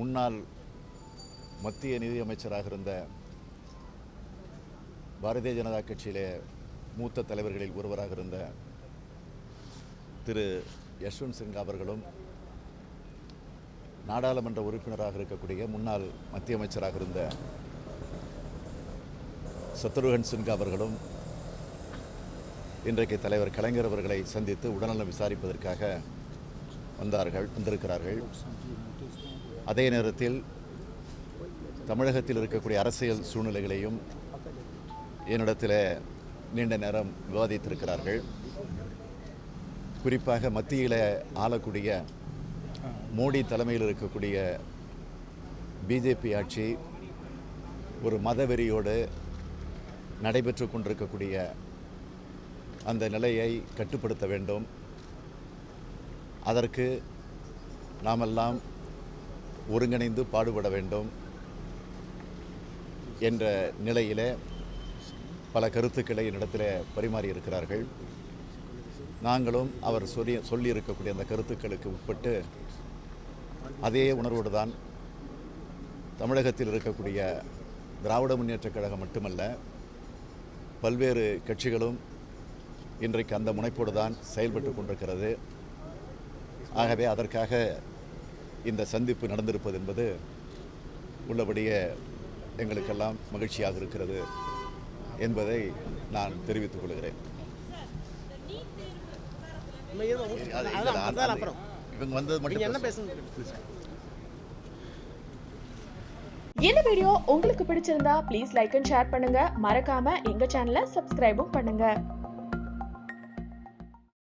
முன்னாள் மத்திய நிதியமைச்சராக இருந்த பாரதிய ஜனதா கட்சியிலே மூத்த தலைவர்களில் ஒருவராக இருந்த திரு யஷ்வந்த் சிங் அவர்களும் நாடாளுமன்ற உறுப்பினராக இருக்கக்கூடிய முன்னாள் மத்திய அமைச்சராக இருந்த சத்ருகன் சின்ஹா அவர்களும் இன்றைக்கு தலைவர் கலைஞர் அவர்களை சந்தித்து உடல்நலம் விசாரிப்பதற்காக வந்தார்கள் வந்திருக்கிறார்கள். அதே நேரத்தில் தமிழகத்தில் இருக்கக்கூடிய அரசியல் சூழ்நிலைகளையும் என்னிடத்தில் நீண்ட நேரம் விவாதித்திருக்கிறார்கள். குறிப்பாக மத்தியில் ஆளக்கூடிய மோடி தலைமையில் இருக்கக்கூடிய பிஜேபி ஆட்சி ஒரு மதவெறியோடு நடைபெற்று கொண்டிருக்கக்கூடிய அந்த நிலையை கட்டுப்படுத்த வேண்டும். அதற்கு நாமெல்லாம் ஒருங்கிணைந்து பாடுபட வேண்டும் என்ற நிலையிலே பல கருத்துக்களை என்னிடத்தில் பரிமாறியிருக்கிறார்கள் நாங்களும் அவர் சொல்லி சொல்லியிருக்கக்கூடிய அந்த கருத்துக்களுக்கு உட்பட்டு அதே உணர்வோடு தான் தமிழகத்தில் இருக்கக்கூடிய திராவிட முன்னேற்றக் கழகம் மட்டுமல்ல பல்வேறு கட்சிகளும் இன்றைக்கு அந்த முனைப்போடு தான் செயல்பட்டு கொண்டிருக்கிறது. ஆகவே அதற்காக இந்த சந்திப்பு நடந்திருப்பது என்பது உள்ளபடியே எங்களுக்கெல்லாம் மகிழ்ச்சியாக இருக்கிறது என்பதை நான் தெரிவித்துக் கொள்கிறேன். இவங்க வந்தது நீங்க என்ன மட்டும் பேசணும் இந்த வீடியோ உங்களுக்கு பிடிச்சிருந்தா ப்ளீஸ் லைக் அண்ட் ஷேர் பண்ணுங்க. மறக்காம எங்க சேனலை சப்ஸ்கிரைபும் பண்ணுங்க.